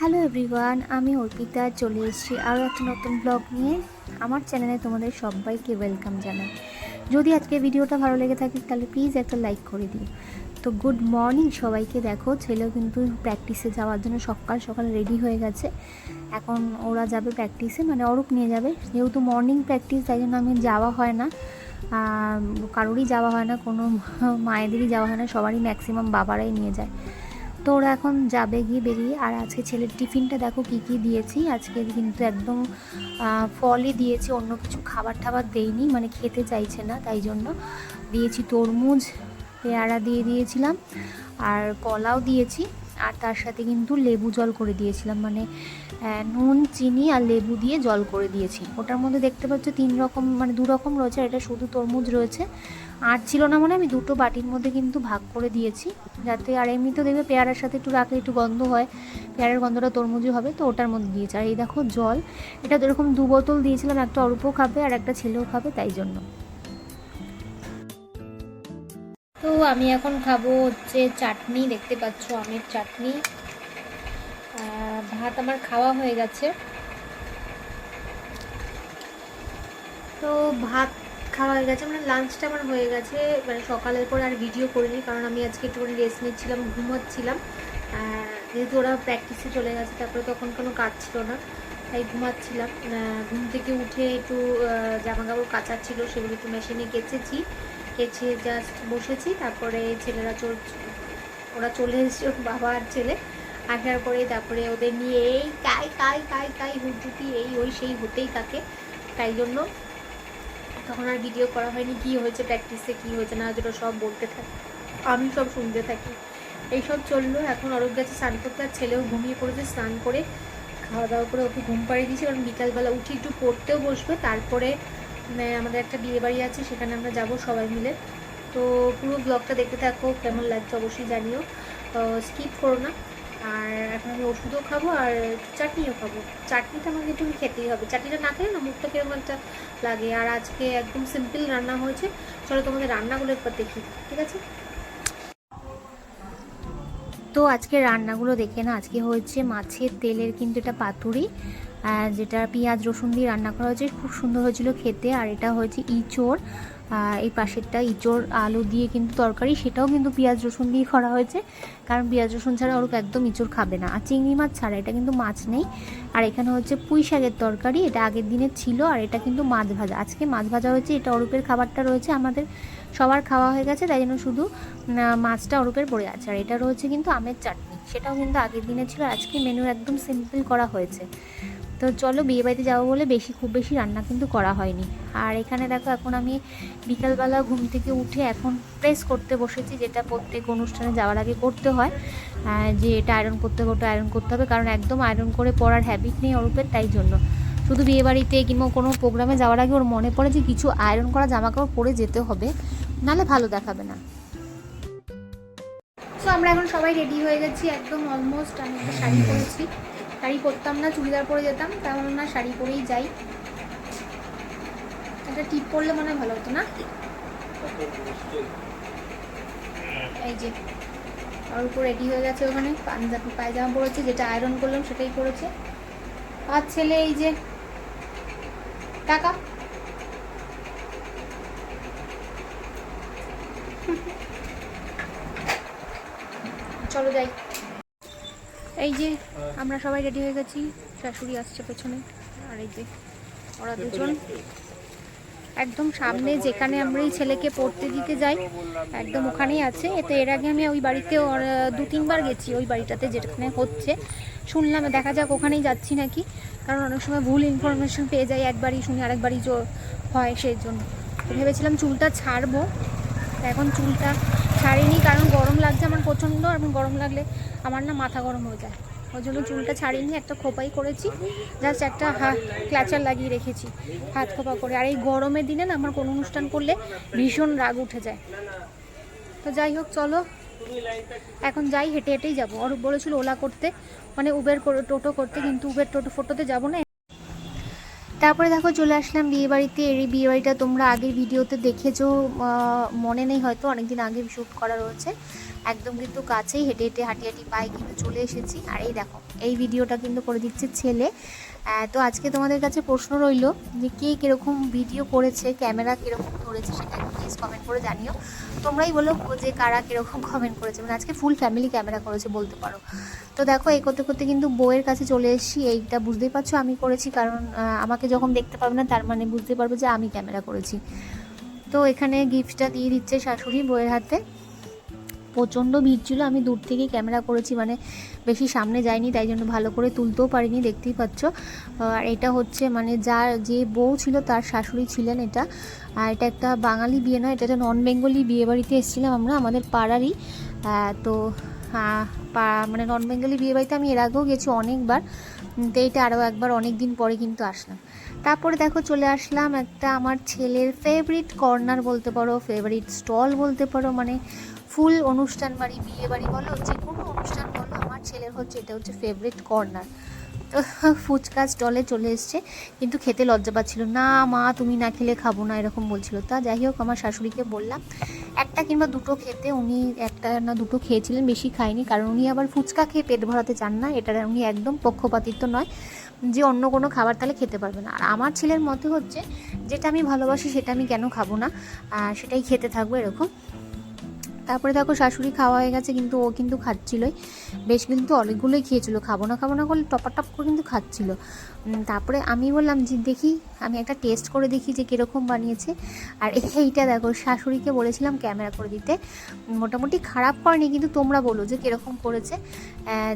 Hello everyone আমি অর্পিতা, চলে এসেছি আরও একটা নতুন ব্লগ নিয়ে। আমার চ্যানেলে তোমাদের সবাইকে ওয়েলকাম জানাই। যদি আজকে ভিডিওটা ভালো লেগে থাকে, তাহলে প্লিজ একটা লাইক করে দিও। তো গুড মর্নিং সবাইকে। দেখো, ছেলেও কিন্তু প্র্যাকটিসে যাওয়ার জন্য সকাল সকাল রেডি হয়ে গেছে। এখন ওরা যাবে প্র্যাকটিসে মানে অরূপ নিয়ে যাবে। যেহেতু মর্নিং প্র্যাকটিস তাই জন্য আমি যাওয়া হয় না। কারোরই যাওয়া হয় না, কোনো মায়েদেরই যাওয়া হয় না, সবারই ম্যাক্সিমাম বাবারাই নিয়ে যায়। তো ওরা এখন যাবে গিয়ে বেরিয়ে। আর আজকে ছেলের টিফিনটা দেখো কি কি দিয়েছি। আজকে কিন্তু একদম ফলই দিয়েছি, অন্য কিছু খাবার টাবার দেইনি মানে খেতে চাইছে না, তাই জন্য। দিয়েছি তরমুজ, পেয়ারা দিয়ে দিয়েছিলাম, আর কলাও দিয়েছি। আর তার সাথে কিন্তু লেবু জল করে দিয়েছিলাম মানে নুন, চিনি আর লেবু দিয়ে জল করে দিয়েছি। ওটার মধ্যে দেখতে পাচ্ছ তিন রকম মানে দু রকম রয়েছে এটা শুধু তরমুজ রয়েছে। আর ছিল না মানে আমি দুটো বাটির মধ্যে কিন্তু ভাগ করে দিয়েছি, যাতে, আর এমনিতেও দেখবে পেয়ারার সাথে একটু রাখলে একটু গন্ধ হয়, পেয়ারার গন্ধটা তরমুজই হবে, তো ওটার মধ্যে দিয়েছি। আর এই দেখো জল, এটা এরকম দু বোতল দিয়েছিলাম, একটা অল্পও খাবে আর একটা ছেলেও খাবে, তাই জন্য। তো আমি এখন খাব হচ্ছে চাটনি, দেখতে পাচ্ছ আমের চাটনি। ভাত আমার খাওয়া হয়ে গেছে। তো ভাত খাওয়া হয়ে গেছে মানে লাঞ্চটা আমার হয়ে গেছে। মানে সকালের পর আর ভিডিও করিনি, কারণ আমি আজকে একটুখানি রেস্ট নিচ্ছিলাম, ঘুমাচ্ছিলাম। যেহেতু ওরা প্র্যাকটিসে চলে গেছে, তারপরে তখন কোনো কাজ ছিল না, তাই ঘুমাচ্ছিলাম। ঘুম থেকে উঠে একটু জামা কাপড় কাচার ছিল, সেগুলো একটু মেশিনে কেচেছি। কেচে জাস্ট বসেছি। তারপরে ছেলেরা চল, ওরা চলে এসেছে বাবা আর ছেলে। আসার পরে তারপরে ওদের নিয়ে এই কাই কাই কাই কাই হুটুটি এই, ওই, সেই হতেই থাকে। তাই জন্য তখন আর ভিডিও করা হয়নি, কি হয়েছে প্র্যাকটিসে কি হয়েছে না যেটা সব বলতে থাকে। আমি সব শুনতে থাকি। এইসব চলল, এখন অরূপ গেছে স্নান করতে আর ছেলেও ঘুমিয়ে পড়েছে, স্নান করে খাওয়া দাওয়া করে ওকে ঘুম পাড়িয়ে দিয়েছি। কারণ বিকালবেলা উঠে একটু পড়তেও বসবে, তারপরে আমাদের একটা বিয়ে বাড়ি আছে, সেখানে আমরা যাব সবাই মিলে। তো পুরো ব্লগটা দেখতে থাকো, কেমন লাগছে অবশ্যই জানিও। স্কিপ করো না। আর এখন আমি ওষুধও খাব আর চাটনিও খাব। চাটনিটা আমাকে একটু খেতেই হবে। চাটনিটা না খেলে না মুখটা কীরকম একটা লাগে? আর আজকে একদম সিম্পল রান্না হয়েছে। চলো তোমাদের রান্নাগুলো একবার দেখি, ঠিক আছে? তো আজকে রান্নাগুলো দেখে না আজকে হয়েছে মাছের তেলের কিন্তু এটা পাতুরি। যেটা পেঁয়াজ, রসুন দিয়ে রান্না করা হয়েছে, খুব সুন্দর হয়েছিল খেতে। আর এটা হয়েছে ইঁচড়। এই পাশেরটা ইঁচড় আলু দিয়ে কিন্তু তরকারি, সেটাও কিন্তু পেঁয়াজ, রসুন দিয়ে করা হয়েছে। কারণ পেঁয়াজ, রসুন ছাড়া ওরকম একদম ইঁচড় খাবে না। আর চিংড়ি মাছ ছাড়া এটা কিন্তু মাছ নেই। আর এখানে হচ্ছে পুঁই শাকের তরকারি, এটা আগের দিনের ছিল, আর এটা কিন্তু মাছ ভাজা। আজকে মাছ ভাজা হয়েছে, এটা অরূপের খাবারটা রয়েছে, আমাদের সবার খাওয়া হয়ে গেছে, তাই জন্য শুধু মাছটা অরূপের পড়ে আছে। আর এটা রয়েছে কিন্তু আমের চাটনি, সেটাও কিন্তু আগের দিনে ছিল আজকে মেনু একদম সিম্পল করা হয়েছে। তো চলো বিয়ে বাড়িতে যাব বলে বেশি, খুব বেশি রান্না কিন্তু করা হয়নি। আর এখানে দেখো এখন আমি বিকালবেলা ঘুম থেকে উঠে এখন প্রেস করতে বসেছি, যেটা প্রত্যেক অনুষ্ঠানে যাওয়ার আগে করতে হয়। যে এটা আয়রন করতে হবে, ওটা আয়রন করতে হবে, কারণ একদম আয়রন করে পড়ার হ্যাবিট নেই অরূপের, তাই জন্য। শুধু বিয়ে বাড়িতে কিংবা কোনো প্রোগ্রামে যাওয়ার আগে ওর মনে পড়ে যে কিছু আয়রন করা জামা কাপড় পরে যেতে হবে নালে ভালো দেখাবে না। তো আমরা এখন সবাই রেডি হয়ে গেছি, একদম অলমোস্ট আমি একটা শাড়ি পরেছি। শাড়ি পরতাম না, চুড়িদার পরে যেতাম তেমন না শাড়ি পরেই যাই। একটা টিপ পরলে মনে ভালো হতো না? এই যে আর উপর রেডি হয়ে গেছে ওখানে, পাঞ্জাবি পায়জামা পরেছে, যেটা আয়রন করলাম সেটাই পরেছে। আর ছেলে এই যে, টাকা? চলো যাই। এই যে, আমরা সবাই রেডি হয়ে গেছি। শাশুড়ি আসছে পেছনে। আর এই যে, ওরা দুজন। একদম সামনে যেখানে আমরা এই ছেলেকে পড়তে দিতে যাই, একদম ওখানেই আছে। এতে এর আগে আমি ওই বাড়িতে দু তিনবার গেছি ওই বাড়িটাতে যেখানে হচ্ছে। শুনলাম, দেখা যাক ওখানেই যাচ্ছি নাকি। কারণ অনেক সময় ভুল ইনফরমেশন পেয়ে যাই একবারই, শুনি আরেকবারই হয় সেই জন্য। ভেবেছিলাম চুলটা ছাড়বো। এখন চুলটা ছাড়িনি, কারণ গরম লাগছে আমার প্রচণ্ড এবং গরম লাগলে আমার না মাথা গরম হয়ে যায়। ওই জন্য চুলটা ছাড়িনি, একটা খোপাই করেছি জাস্ট একটা হাত ক্ল্যাচার লাগিয়ে রেখেছি, হাত খোপা করে। আর এই গরমের দিনে না আমার কোনো অনুষ্ঠান করলে ভীষণ রাগ উঠে যায়। তো যাই হোক, চলো। এখন যাই, হেঁটে হেঁটেই যাব। অরূপ বলেছিল ওলা করতে মানে উবের টোটো করতে, কিন্তু উবের টোটো ফোটোতে যাব না। তারপরে দেখো চলে আসলাম বিয়ে বাড়িতে এই বিয়ে বাড়িটা তোমরা আগের ভিডিওতে দেখেছ মনে নেই হয়তো, অনেকদিন আগে শ্যুট করা রয়েছে। একদম কিন্তু কাছেই হেঁটে হেঁটে হাঁটি হাঁটি পায়ে কিন্তু চলে এসেছি। আর এই দেখো, এই ভিডিওটা কিন্তু করে দিচ্ছে ছেলে। তো আজকে তোমাদের কাছে প্রশ্ন রইল যে কে কীরকম ভিডিও করেছে ক্যামেরা কীরকম ধরেছে সেটা প্লিজ কমেন্ট করে জানিও। তোমরাই বলো যে কারা কীরকম কমেন্ট করেছে। মানে আজকে ফুল ফ্যামিলি ক্যামেরা করেছে বলতে পারো। তো দেখো এই করতে করতে কিন্তু বউয়ের কাছে চলে এসেছি। এইটা বুঝতেই পারছ আমি করেছি, কারণ আমাকে যখন দেখতে পাবে না, তার মানে বুঝতে পারব যে আমি ক্যামেরা করেছি। তো এখানে গিফটটা দিয়ে দিচ্ছে শাশুড়ি বউয়ের হাতে। প্রচণ্ড ভিড় ছিল। আমি দূর থেকেই ক্যামেরা করেছি মানে বেশি সামনে যাইনি, তাই জন্য ভালো করে তুলতেও পারিনি, দেখতেই পাচ্ছ। আর এটা হচ্ছে মানে যার যে বউ ছিল তার শাশুড়ি ছিলেন এটা। আর এটা একটা বাঙালি বিয়ে নয়, এটা নন বেঙ্গলি বিয়ে বাড়িতে এসেছিলাম আমরা, আমাদের পাড়ারই। তো মানে নন বেঙ্গলি বিয়ে বাড়িতে আমি এর আগেও গেছি অনেকবার। তো এইটা আরও একবার অনেক দিন পরে কিন্তু আসলাম। তারপরে দেখো চলে আসলাম একটা আমার ছেলের ফেভারিট কর্নার বলতে পারো ফেভারিট স্টল বলতে পারো মানে ফুল অনুষ্ঠান বাড়ি, বিয়ে বাড়ি বলো, যে কোনো অনুষ্ঠান বলো, আমার ছেলের হচ্ছে, এটা হচ্ছে ফেভারিট কর্নার তো ফুচকা স্টলে চলে এসছে, কিন্তু খেতে লজ্জা পাচ্ছিল। না মা, তুমি না খেলে খাব না, এরকম বলছিল। তা যাই হোক, আমার শাশুড়িকে বললাম, একটা কিংবা দুটো খেতে উনি, একটা না দুটো খেয়েছিলেন, বেশি খায়নি, কারণ উনি আবার ফুচকা খেয়ে পেট ভরাতে চান না, এটা উনি একদম পক্ষপাতিত্ব নয়, যে অন্য কোনো খাবার তাহলে খেতে পারবে না। আর আমার ছেলের মতে হচ্ছে, যেটা আমি ভালোবাসি, সেটা আমি কেন খাব না? সেটাই খেতে থাকব, এরকম। তারপরে দেখো শাশুড়ি খাওয়া হয়ে গেছে, কিন্তু ও কিন্তু খাচ্ছিলই। বেশ কিন্তু অনেকগুলোই খেয়েছিল, খাব না খাব না করলে টপা টপ করে কিন্তু খাচ্ছিল। তারপরে আমি বললাম যে, দেখি, আমি একটা টেস্ট করে দেখি যে কীরকম বানিয়েছে। আর এইটা দেখো, শাশুড়িকে বলেছিলাম ক্যামেরা করে দিতে। মোটামুটি খারাপ করেনি, কিন্তু তোমরা বলো যে কীরকম করেছে।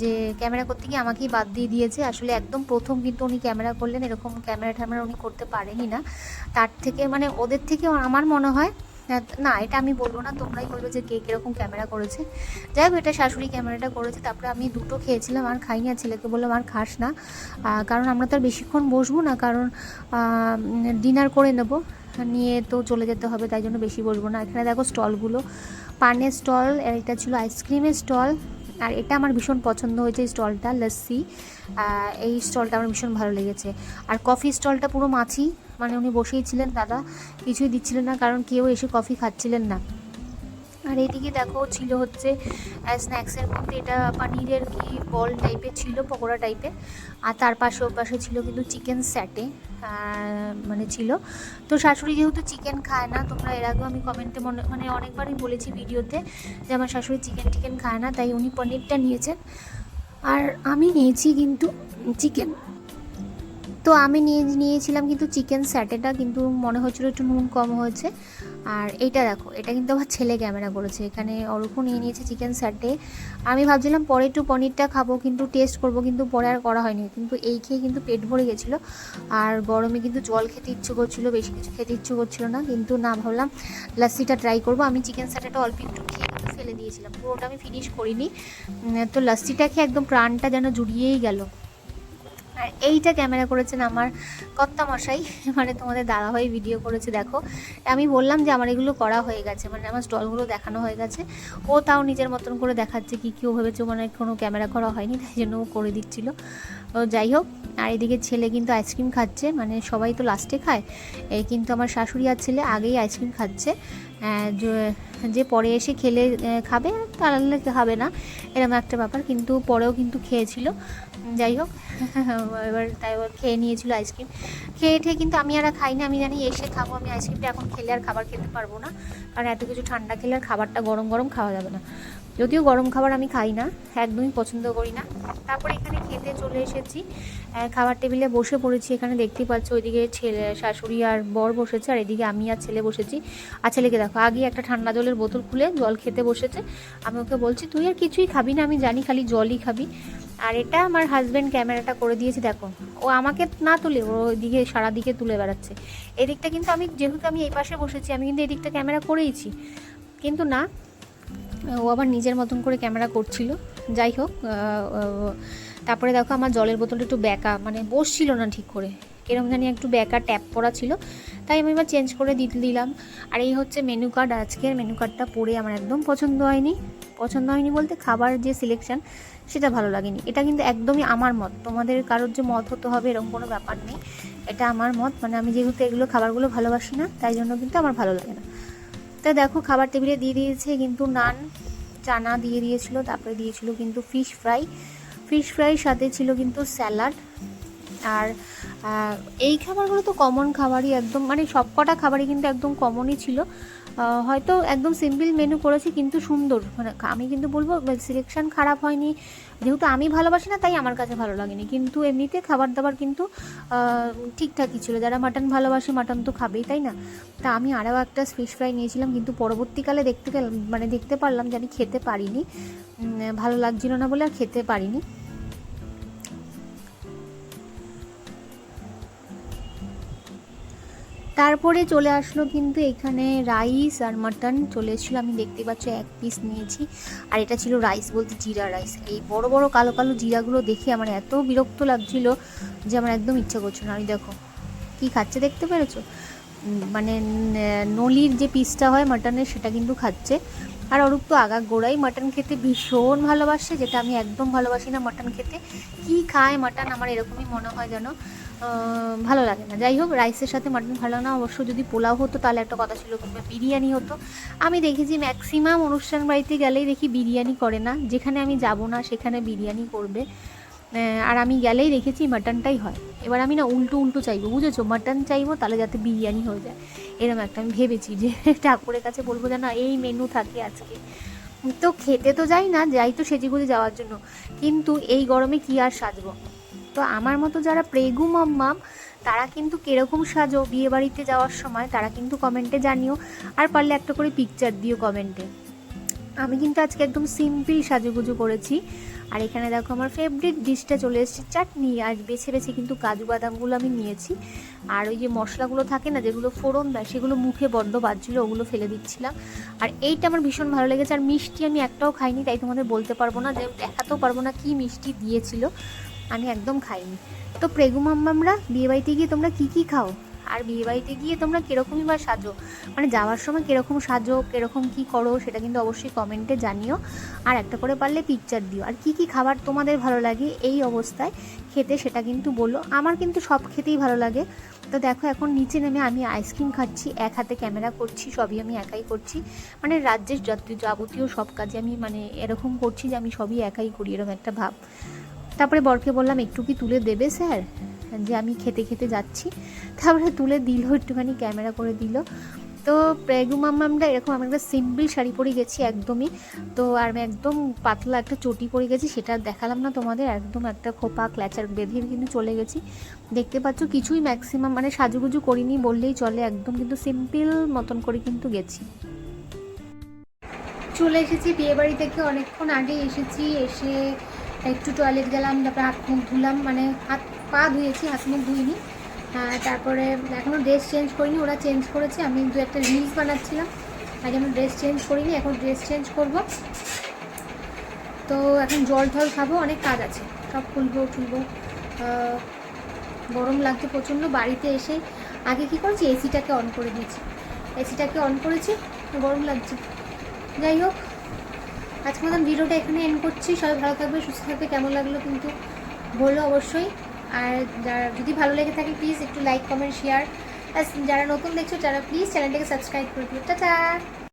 যে ক্যামেরা করতে গিয়ে আমাকেই বাদ দিয়ে দিয়েছে। আসলে একদম প্রথম কিন্তু উনি ক্যামেরা করলেন, এরকম ক্যামেরা ট্যামেরা উনি করতে পারেনি না। তার থেকে মানে ওদের থেকে আমার মনে হয় না, এটা আমি বলব না, তোমরাই বলবে যে কে কীরকম ক্যামেরা করেছে। যাই হোক, এটা শাশুড়ি ক্যামেরাটা করেছে, তারপরে আমি দুটো খেয়েছিলাম, আর খাইনি, আর ছেলেকে বললাম আর খাস না। কারণ আমরা তো আর বেশিক্ষণ বসবো না, কারণ ডিনার করে নেব, নিয়ে তো চলে যেতে হবে, তাই জন্য বেশি বসবো না। এখানে দেখো স্টলগুলো, পানের স্টল এটা ছিল আইসক্রিমের স্টল আর এটা আমার ভীষণ পছন্দ হয়েছে স্টলটা লস্যি এই স্টলটা আমার ভীষণ ভালো লেগেছে। আর কফি স্টলটা পুরো মাছি মানে উনি বসেই ছিলেন, দাদা। কিছুই দিচ্ছিলেন না, কারণ কেউ এসে কফি খাচ্ছিলেন না। আর এদিকে দেখো ছিল হচ্ছে স্ন্যাক্সের মধ্যে এটা পানিরের কি বল টাইপের ছিল, পকোড়া টাইপের আর তার পাশে পাশে ছিল কিন্তু চিকেন স্যাটে মানে ছিল। তো শাশুড়ি যেহেতু চিকেন খায় না, তোমরা এর আগেও আমি কমেন্টে মনে মানে অনেকবারই বলেছি ভিডিওতে যে আমার শাশুড়ি চিকেন টিকেন খায় না, তাই উনি পনিরটা নিয়েছেন। আর আমি নিয়েছি কিন্তু চিকেন তো আমি নিয়ে, নিয়েছিলাম কিন্তু চিকেন স্যাটেটা কিন্তু মনে হচ্ছিল একটু নুন কম হয়েছে। আর এইটা দেখো, এটা কিন্তু আমার ছেলে ক্যামেরা করেছে। এখানে অরূপও নিয়ে নিয়েছে চিকেন স্যাটে আমি ভাবছিলাম পরে একটু পনিরটা খাব, কিন্তু টেস্ট করব, কিন্তু পরে আর করা হয়নি। কিন্তু এই খেয়ে কিন্তু পেট ভরে গেছিল। আর গরমে কিন্তু জল খেতে ইচ্ছে করছিল, বেশি কিছু খেতে ইচ্ছে করছিল না। কিন্তু না, ভাবলাম লাস্সিটা ট্রাই করব। আমি চিকেন স্যাটাটা অল্প একটু খেয়ে ফেলে দিয়েছিলাম। পুরোটা আমি ফিনিশ করিনি। তো লাস্সিটা খেয়ে একদম প্রাণটা যেন জুড়িয়েই গেল। আর এইটা ক্যামেরা করেছেন আমার কর্তা মশাই মানে তোমাদের দাদা দাদাভাই ভিডিও করেছে, দেখো। আমি বললাম যে আমার এগুলো করা হয়ে গেছে মানে আমার স্টলগুলো দেখানো হয়ে গেছে। ও তাও নিজের মতন করে দেখাচ্ছে কি কেউ ভেবেছে মানে কোনো ক্যামেরা করা হয়নি, তাই জন্য ও করে দিচ্ছিল। যাই হোক, আর এদিকে ছেলে কিন্তু আইসক্রিম খাচ্ছে মানে সবাই তো লাস্টে খায়। এই কিন্তু আমার শাশুড়ি আর ছেলে আগেই আইসক্রিম খাচ্ছে। যে- পরে এসে খেলে খাবে তাহলে খাবে না, এরকম একটা ব্যাপার। কিন্তু পরেও কিন্তু খেয়েছিল। যাই হোক এবার তাই এবার খেয়ে নিয়েছিল আইসক্রিম। খেয়ে ঠেয়ে কিন্তু আমি আর খাই না আমি জানি এসে খাব, আমি আইসক্রিমটা এখন খেলে আর খাবার খেতে পারব না। কারণ এত কিছু ঠান্ডা খেলে আর খাবারটা গরম গরম খাওয়া যাবে না। যদিও গরম খাবার আমি খাই না, একদমই পছন্দ করি না। তারপরে এখানে খেতে চলে এসেছি। খাবার টেবিলে বসে পড়েছি, এখানে দেখতেই পাচ্ছ ওইদিকে ছেলে, শাশুড়ি আর বর বসেছে, আর এদিকে আমি আর ছেলে বসেছি। আর ছেলেকে দেখো, আগে একটা ঠান্ডা জলের বোতল খুলে জল খেতে বসেছে। আমি ওকে বলছি, তুই আর কিছুই খাবি না, আমি জানি খালি জলই খাবি। আর এটা আমার হাজব্যান্ড ক্যামেরাটা করে দিয়েছে, দেখো। ও আমাকে না তুলে, ও ওইদিকে সারা দিকে তুলে বেড়াচ্ছে। এদিকটা কিন্তু আমি, যেহেতু আমি এই পাশে বসেছি, আমি কিন্তু এদিকটা ক্যামেরা করেইছি। কিন্তু না, ও আবার নিজের মতন করে ক্যামেরা করছিল। যাই হোক তারপরে দেখো আমার জলের বোতলটা একটু ব্যাকা মানে বসছিল না ঠিক করে। কিরম জানি একটু ব্যাকা ট্যাপ পড়া ছিল। তাই আমি এবার চেঞ্জ করে দিতে, দিলাম। আর এই হচ্ছে মেনু কার্ড আজকের মেনু কার্ডটা পড়ে আমার একদম পছন্দ হয়নি। পছন্দ হয়নি বলতে খাবার যে সিলেকশন সেটা ভালো লাগেনি। এটা কিন্তু একদমই আমার মত। তোমাদের কারোর যে মত হতে হবে এরকম কোনো ব্যাপার নেই। এটা আমার মত। মানে আমি যেহেতু এগুলো খাবারগুলো ভালোবাসি না, তাই জন্য কিন্তু আমার ভালো লাগে না। তো দেখো, খাবার টেবিলে দিয়ে দিয়েছে কিন্তু নান, চানা দিয়ে দিয়েছিল, তারপরে দিয়েছিল কিন্তু ফিশ ফ্রাই ফিশ ফ্রাইয়ের সাথে ছিল কিন্তু স্যালাড আর এই খাবারগুলো তো কমন খাবারই একদম মানে সব কটা খাবারই কিন্তু একদম কমনই ছিল। হয়তো একদম সিম্পল মেনু করেছি কিন্তু সুন্দর। মানে আমি কিন্তু বলব সিলেকশন খারাপ হয়নি। যেহেতু আমি ভালোবাসি না, তাই আমার কাছে ভালো লাগেনি। কিন্তু এমনিতে খাবার দাবার কিন্তু ঠিকঠাকই ছিল। যারা মাটন ভালোবাসে মাটন তো খাবেই, তাই না? তা আমি আরও একটা ফিশ ফ্রাই নিয়েছিলাম, কিন্তু পরবর্তীকালে দেখতে গেলাম মানে দেখতে পারলাম যে আমি খেতে পারিনি। ভালো লাগছিল না বলে আর খেতে পারিনি। তারপরে চলে আসলো কিন্তু এখানে রাইস আর মাটন। চলে এসেছিল, আমি দেখতে পাচ্ছি এক পিস নিয়েছি। আর এটা ছিল রাইস বলতে জিরা রাইস। এই বড় বড় কালো কালো জিরাগুলো দেখে আমার এত বিরক্ত লাগছিল যে আমার একদম ইচ্ছা করছে না। আমি দেখো, কি খাচ্ছে দেখতে পেরেছ? মানে নলির যে পিসটা হয় মাটনের, সেটা কিন্তু খাচ্ছে। আর অরূপ তো আগা গোড়াই মাটন খেতে ভীষণ ভালোবাসে, যেটা আমি একদম ভালোবাসি না মাটন খেতে। কি খায় মাটন? আমার এরকমই মনে হয় যেন। ভালো লাগে না। যাই হোক রাইসের সাথে মাটন ভালো না। অবশ্য যদি পোলাও হতো, তাহলে একটা কথা ছিল, কিংবা বিরিয়ানি হতো। আমি দেখেছি ম্যাক্সিমাম অনুষ্ঠান বাড়িতে গেলেই দেখি বিরিয়ানি করে না। যেখানে আমি যাব না, সেখানে বিরিয়ানি করবে। আর আমি গেলেই দেখেছি মাটনটাই হয়। এবার আমি না উল্টো উল্টো চাইব, বুঝেছ? মাটন চাইব, তাহলে যাতে বিরিয়ানি হয়ে যায়। এরকম একটা আমি ভেবেছি যে ঠাকুরের কাছে বলব যে না এই মেনু থাকে আজকে। তো খেতে তো যাই না, যাই তো সেজেগুজে যাওয়ার জন্য। কিন্তু এই গরমে কি আর সাজবো? তো আমার মতো যারা প্রেগু মাম্মাম তারা কিন্তু কীরকম সাজো বিয়ে বাড়িতে যাওয়ার সময়, তারা কিন্তু কমেন্টে জানিও। আর পারলে একটা করে পিকচার দিও কমেন্টে। আমি কিন্তু আজকে একদম সিম্পল সাজুগুজু করেছি। আর এখানে দেখো আমার ফেভারিট ডিশটা চলে এসেছে, চাটনি। আর বেছে বেছে কিন্তু কাজু বাদামগুলো আমি নিয়েছি। আর ওই যে মশলাগুলো থাকে না, যেগুলো ফোড়ন দেয়, সেগুলো মুখে বড্ড বাজছিল, ওগুলো ফেলে দিচ্ছিলাম। আর এইটা আমার ভীষণ ভালো লেগেছে। আর মিষ্টি আমি একটাও খাইনি, তাই তোমাদের বলতে পারব না যে, দেখাতেও পারব না কি মিষ্টি দিয়েছিল। আমি একদম খাইনি। তো প্রেগু মাম্মামরা বিয়েবাড়িতে গিয়ে তোমরা কি কি খাও? আর বিয়েবাড়িতে গিয়ে তোমরা কীরকমই বা সাজো? মানে যাওয়ার সময় কীরকম সাজো, কীরকম কি করো, সেটা কিন্তু অবশ্যই কমেন্টে জানিও। আর একটা করে পারলে পিকচার দিও। আর কি কি খাবার তোমাদের ভালো লাগে এই অবস্থায় খেতে সেটা কিন্তু বলো। আমার কিন্তু সব খেতেই ভালো লাগে। তো দেখো এখন নিচে নেমে আমি আইসক্রিম খাচ্ছি, এক হাতে ক্যামেরা করছি, সবই আমি একাই করছি। মানে রাজ্যের যাবতীয় সব কাজে আমি মানে এরকম করছি যে আমি সবই একাই করি, এরকম একটা ভাব। তারপরে বরকে বললাম, একটু কি তুলে দেবে স্যার? যে আমি খেতে খেতে যাচ্ছি। তারপরে তুলে দিল, একটুখানি ক্যামেরা করে দিল। তো প্রেগু মাম্মামটা এরকম আমি একটা সিম্পল শাড়ি পরে গেছি একদমই। তো আর আমি একদম পাতলা একটা চটি পরে গেছি, সেটা দেখালাম না তোমাদের। একদম একটা খোপা, ক্ল্যাচার বেঁধে কিন্তু চলে গেছি। দেখতে পাচ্ছ, কিছুই ম্যাক্সিমাম মানে সাজুগুজু করিনি বললেই চলে, একদম কিন্তু সিম্পল মতন করে কিন্তু গেছি। চলে এসেছি বিয়েবাড়ি থেকে, অনেকক্ষণ আগে এসেছি, এসে একটু টয়লেট গেলাম, তারপরে হাত মুখ ধুলাম মানে হাত পা ধুয়েছি, হাত মুখ ধুইনি। তারপরে এখনও ড্রেস চেঞ্জ করিনি, ওরা চেঞ্জ করেছে, আমি দু একটা রিলস বানাচ্ছিলাম। তাই জন্য ড্রেস চেঞ্জ করিনি, এখন ড্রেস চেঞ্জ করব। তো এখন জল টল খাব, অনেক কাজ আছে। সব খুলবো খুলবো গরম লাগছে প্রচণ্ড, বাড়িতে এসে আগে কি করেছি? এসিটাকে অন করে দিয়েছি। এসিটাকে অন করেছি, গরম লাগছে। যাই হোক আজকে মতন ভিডিওটা এখানে এন্ড করছি। সবাই ভালো থাকবে, সুস্থ থাকবে, কেমন লাগল কিন্তু বলল অবশ্যই। আর যারা যদি ভালো লেগে থাকে প্লিজ একটু লাইক কমেন্ট শেয়ার যারা নতুন দেখছ, তারা প্লিজ চ্যানেলটাকে সাবস্ক্রাইব করে দিও।